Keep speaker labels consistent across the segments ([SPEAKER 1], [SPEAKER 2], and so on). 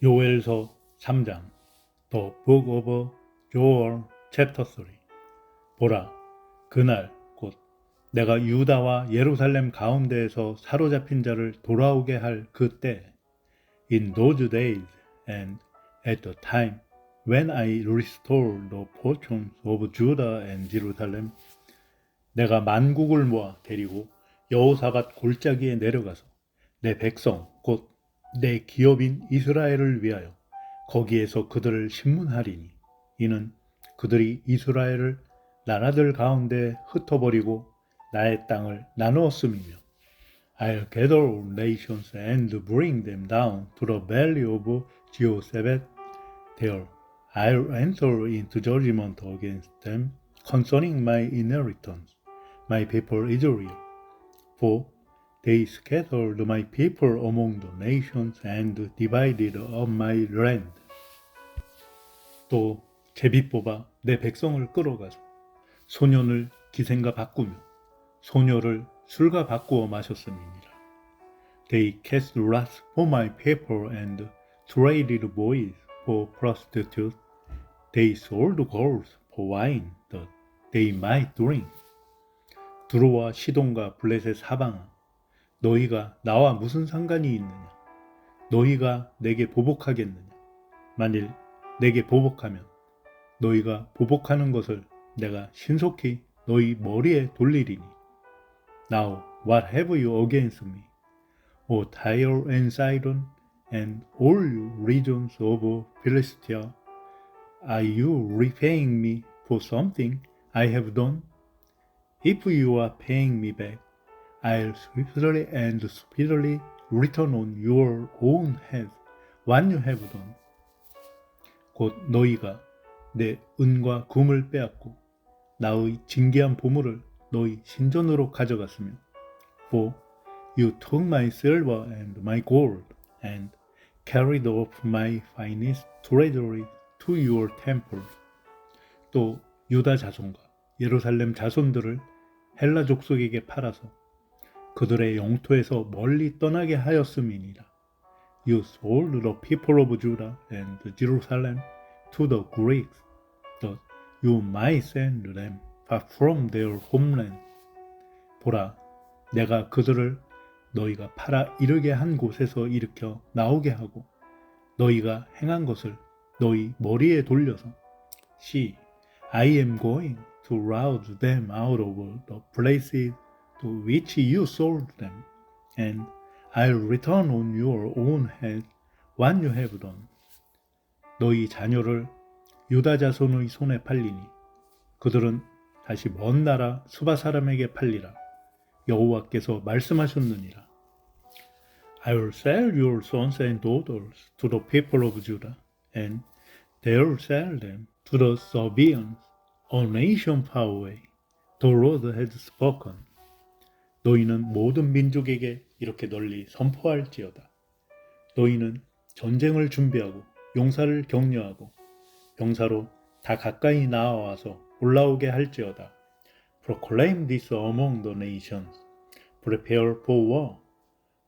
[SPEAKER 1] 요엘서 3장 The Book of Joel Chapter 3 보라 그날 곧 내가 유다와 예루살렘 가운데에서 사로잡힌 자를 돌아오게 할 그때 In those days and at the time when I restore the fortunes of Judah and Jerusalem 내가 만국을 모아 데리고 여호사밧 골짜기에 내려가서 내 백성 곧 내 기업인 이스라엘을 위하여 거기에서 그들을 신문하리니 이는 그들이 이스라엘을 나라들 가운데 흩어버리고 나의 땅을 나누었음이며 I'll gather all nations and bring them down to the valley of Jehoshaphat. There I'll enter into judgment against them concerning my inheritance, my people Israel. For they scattered my people among the nations and divided up my land. 또 제비 뽑아 내 백성을 끌어가서 소년을 기생과 바꾸며 소녀를 술과 바꾸어 마셨음이니라. They cast lots for my people and traded boys for prostitutes. They sold girls for wine that they might drink. 두로와 시돈과 블레셋 사방아 너희가 나와 무슨 상관이 있느냐 너희가 내게 보복하겠느냐 만일 내게 보복하면 너희가 보복하는 것을 내가 신속히 너희 머리에 돌리리니 Now what have you against me O Tyre and Sidon and all you regions of Philistia Are you repaying me for something I have done? If you are paying me back, I'll swiftly and speedily return on your own head what you have done. 곧 너희가 내 은과 금을 빼앗고 나의 진귀한 보물을 너희 신전으로 가져갔으며 For you took my silver and my gold and carried off my finest treasury to your temple. 또 유다 자손과 예루살렘 자손들을 헬라 족속에게 팔아서 그들의 영토에서 멀리 떠나게 하였음이니라. You sold the people of Judah and Jerusalem to the Greeks, that you might send them far from their homeland. 보라, 내가 그들을 너희가 팔아 이르게 한 곳에서 일으켜 나오게 하고 너희가 행한 것을 너희 머리에 돌려서 See, I am going to rouse them out of the places to which you sold them, and I'll return on your own head what you have done. 너희 자녀를 유다 자손의 손에 팔리니 그들은 다시 먼 나라 수바 사람에게 팔리라. 여호와께서 말씀하셨느니라. I will sell your sons and daughters to the people of Judah, and they'll sell them to the Sabaeans, a nation far away. The Lord has spoken. 너희는 모든 민족에게 이렇게 널리 선포할지어다. 너희는 전쟁을 준비하고 용사를 격려하고 병사로 다 가까이 나와서 올라오게 할지어다. Proclaim this among the nations. Prepare for war.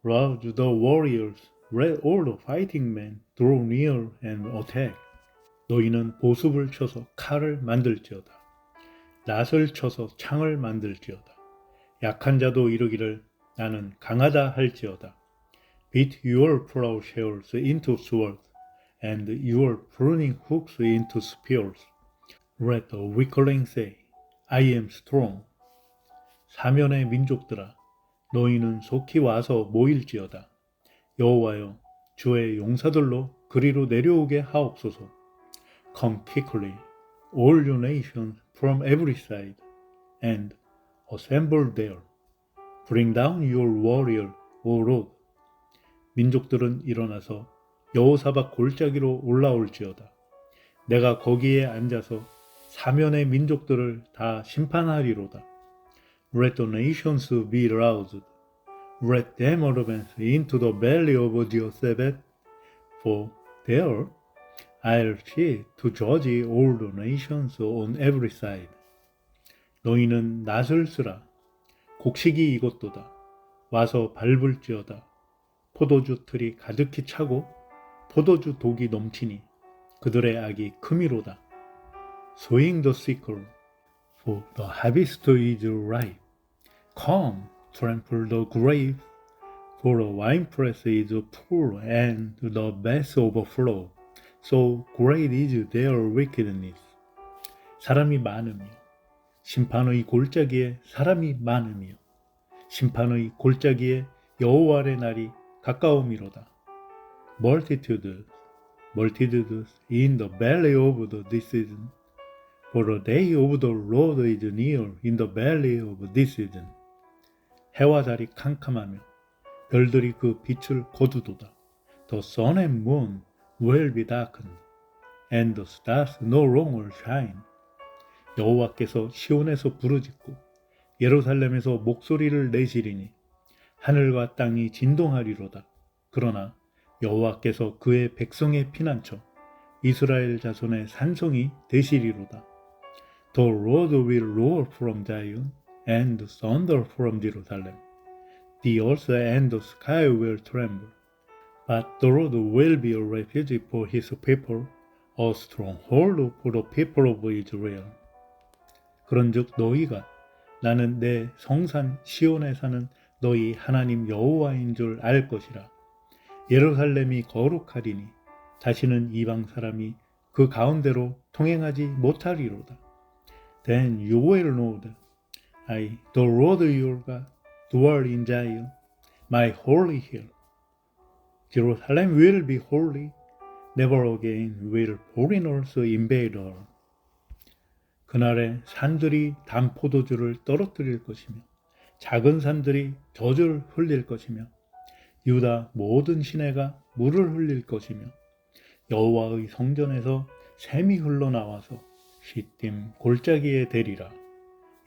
[SPEAKER 1] Rouse the warriors. Let all the fighting men draw near and attack. 너희는 보습을 쳐서 칼을 만들지어다. 낫을 쳐서 창을 만들지어다. 약한 자도 이르기를 나는 강하다 할지어다. Beat your plowshares into swords, and your pruning hooks into spears. Let the weakling say, I am strong. 사면의 민족들아, 너희는 속히 와서 모일지어다. 여호와여, 주의 용사들로 그리로 내려오게 하옵소서. Come quickly, all you nations from every side, and assemble there. Bring down your warrior, O Lord. 민족들은 일어나서 여호사박 골짜기로 올라올지어다. 내가 거기에 앉아서 사면의 민족들을 다 심판하리로다. Let the nations be roused. Let them advance into the valley of Jehoshaphat. For there I'll sit to judge all the nations on every side. 너희는 낫을 쓰라. 곡식이 익었도다. 와서 밟을지어다. 포도주 틀이 가득히 차고 포도주 독이 넘치니 그들의 악이 크미로다. Sowing the sickle, for the harvest is ripe. Come, trample the grapes, for the winepress is full and the vats overflow. So great is their wickedness. 사람이 많으며 심판의 골짜기에 사람이 많으며 심판의 골짜기에 여호와의 날이 가까움이로다. Multitudes, multitudes in the valley of the decision. For the day of the Lord is near in the valley of decision. 해와 달이 캄캄하며 별들이 그 빛을 거두도다. The sun and moon will be darkened, and the stars no longer shine. 여호와께서 시온에서 부르짖고 예루살렘에서 목소리를 내시리니 하늘과 땅이 진동하리로다. 그러나 여호와께서 그의 백성의 피난처 이스라엘 자손의 산성이 되시리로다. The Lord will roar from Zion and thunder from Jerusalem. The earth and the sky will tremble. But the Lord will be a refuge for his people, a stronghold for the people of Israel. 그런즉 너희가 나는 내 성산 시온에 사는 너희 하나님 여호와인 줄 알 것이라. 예루살렘이 거룩하리니 다시는 이방 사람이 그 가운데로 통행하지 못하리로다. Then you will know that I, the Lord your God, dwell in Zion, my holy hill. Jerusalem will be holy, never again will foreigners invade her. 그날에 산들이 단포도주를 떨어뜨릴 것이며 작은 산들이 젖을 흘릴 것이며 유다 모든 시내가 물을 흘릴 것이며 여호와의 성전에서 샘이 흘러나와서 시딤 골짜기에 대리라.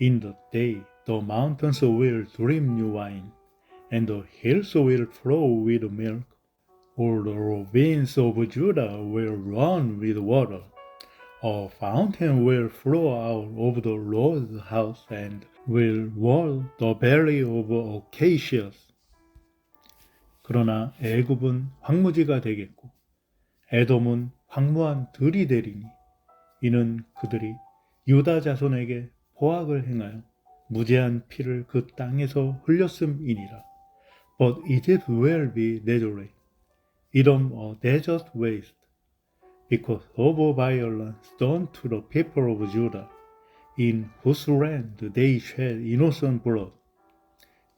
[SPEAKER 1] In the day the mountains will drip new wine, and the hills will flow with milk. All the ravines of Judah will run with water. A fountain will flow out of the Lord's house and will wall the valley of acacias. 그러나 애굽은 황무지가 되겠고 에돔은 황무한 들이 되리니 이는 그들이 유다 자손에게 포악을 행하여 무제한 피를 그 땅에서 흘렸음이니라. But Egypt will be desolate, Edom a desert waste, because of violence done to the people of Judah, in whose land they shed innocent blood.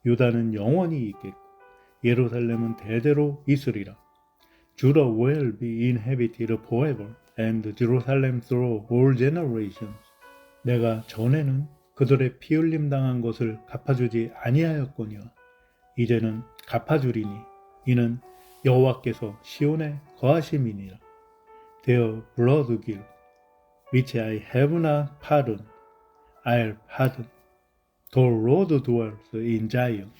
[SPEAKER 1] 유다는 영원히 있겠고 예루살렘은 대대로 있으리라. Judah will be inhabited forever, and Jerusalem through all generations. 내가 전에는 그들의 피 흘림 당한 것을 갚아주지 아니하였거니와 이제는 갚아주리니 이는 여호와께서 시온에 거하심이니라. Their blood guilt, which I have not pardoned, I'll pardon. The Lord dwells in Zion.